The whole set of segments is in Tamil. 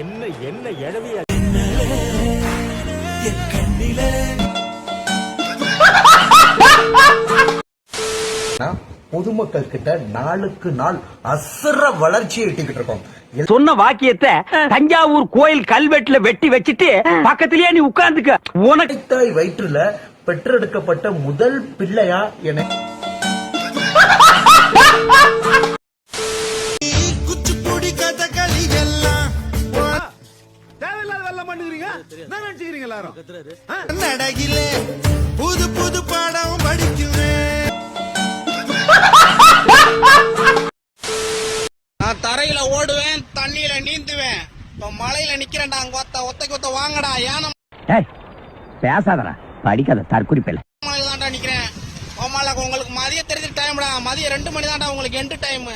என்ன என்ன எழவிய பொதுமக்கள் கிட்ட நாளுக்கு நாள் அசுர வளர்ச்சியை எட்டிக்கிட்டு இருக்கோம். சொன்ன வாக்கியத்தை தஞ்சாவூர் கோயில் கல்வெட்டுல வெட்டி வச்சிட்டு பக்கத்திலேயே நீ உட்கார்ந்துக்க. உனக்கு தாய் வயிற்றுல பெற்றெடுக்கப்பட்ட முதல் பிள்ளையா என என்ன நினைச்சுக்கிறீங்க எல்லாரும்? நடையிலே புது புது பாடம் படிக்குவேன் நான் தரையில ஓடுவேன் தண்ணியில நீந்துவேன். இப்ப மலையில நிக்கிறேன்டா அங்க ஒத்த ஒத்த வாங்கடா ஏன பேசாதடா. படிக்காத தற்குறிப்பில்ல. மலையில தான்டா நிக்கிறேன். ஓமால உங்களுக்கு மதிய தெரிஞ்ச டைம்டா மதியம் ரெண்டு மணி தான்டா உங்களுக்கு எண்டு டைம்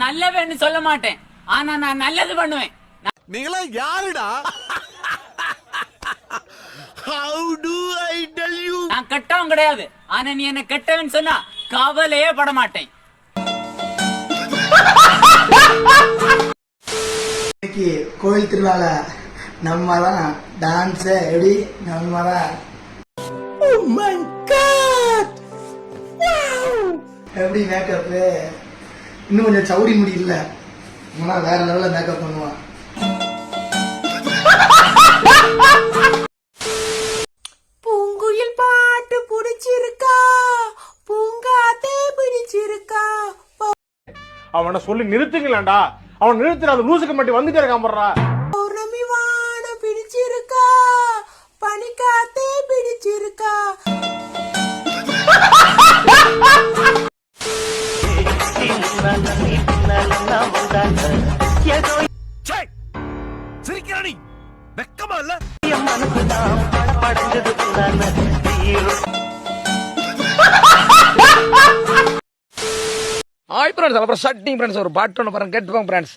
நான் நல்லவன்னு சொல்ல மாட்டேன். ஆனா நான் நல்லது பண்ணுவேன். நீங்களா யாருடா? How do I tell you நான் கெட்டவன் கிடையாது. ஆனா நீ என்ன கெட்டவன் சொன்னா கவலையே பட மாட்டேன். இன்னைக்கு கோயில் திருவிழால நம்ம தான் டான்ஸ் எப்படி நம்ம தான் எப்படி மேக்கப்பு இன்னும் கொஞ்சம் சௌரி முடி இல்ல. ஆனா வேற லெவல்ல மேக்கப் பண்ணுவான். பூங்குயில் பாட்டு பிடிச்சிருக்கா பூங்காத்தே பிடிச்சிருக்கா. அவனை சொல்லி நிறுத்துங்களேன்டா. அவன் நிறுத்துற அந்த லூசுக்கு மட்டும் வந்துட்டே இருக்கான் போடுறா பௌர்ணமி வானம் பிடிச்சிருக்கா. பனிக்காத்தே பிடிச்சிருக்கா. இல்ல ஹாய் ஃப்ரெண்ட்ஸ் அப்புறம் ஷட்டிங் ஃப்ரெண்ட்ஸ் ஒரு பாட்டு ஒன்று பாருங்க. கேட்டுப்போங்க ஃப்ரெண்ட்ஸ்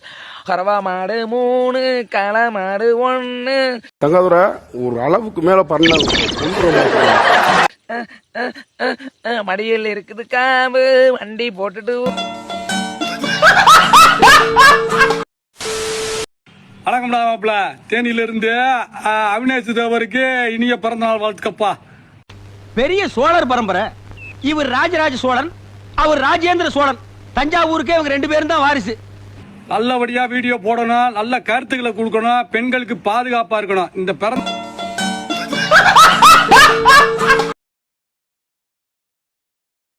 கரவா மாடு மூணு களை மாடு ஒன்று தங்காதுர ஒரு அளவுக்கு மேல பண்ண மடியில் இருக்குது காம்பு. வண்டி போட்டுட்டு அடக்கம்டா மாப்பிள. தேனியிலிருந்து அவினாசி தேவருக்கு இனிய பிறந்தநாள் வாழ்த்துக்கப்பா. பெரிய சோழர் பரம்பரை. இவர் ராஜராஜ சோழன் அவர் ராஜேந்திர சோழன். தஞ்சாவூருக்கே இவங்க ரெண்டு பேரும் தான் வாரிசு. நல்லபடியா வீடியோ போடணும் நல்ல கருத்துக்களை கொடுக்கணும் பெண்களுக்கு பாதுகாப்பா இருக்கணும். இந்த பிறந்த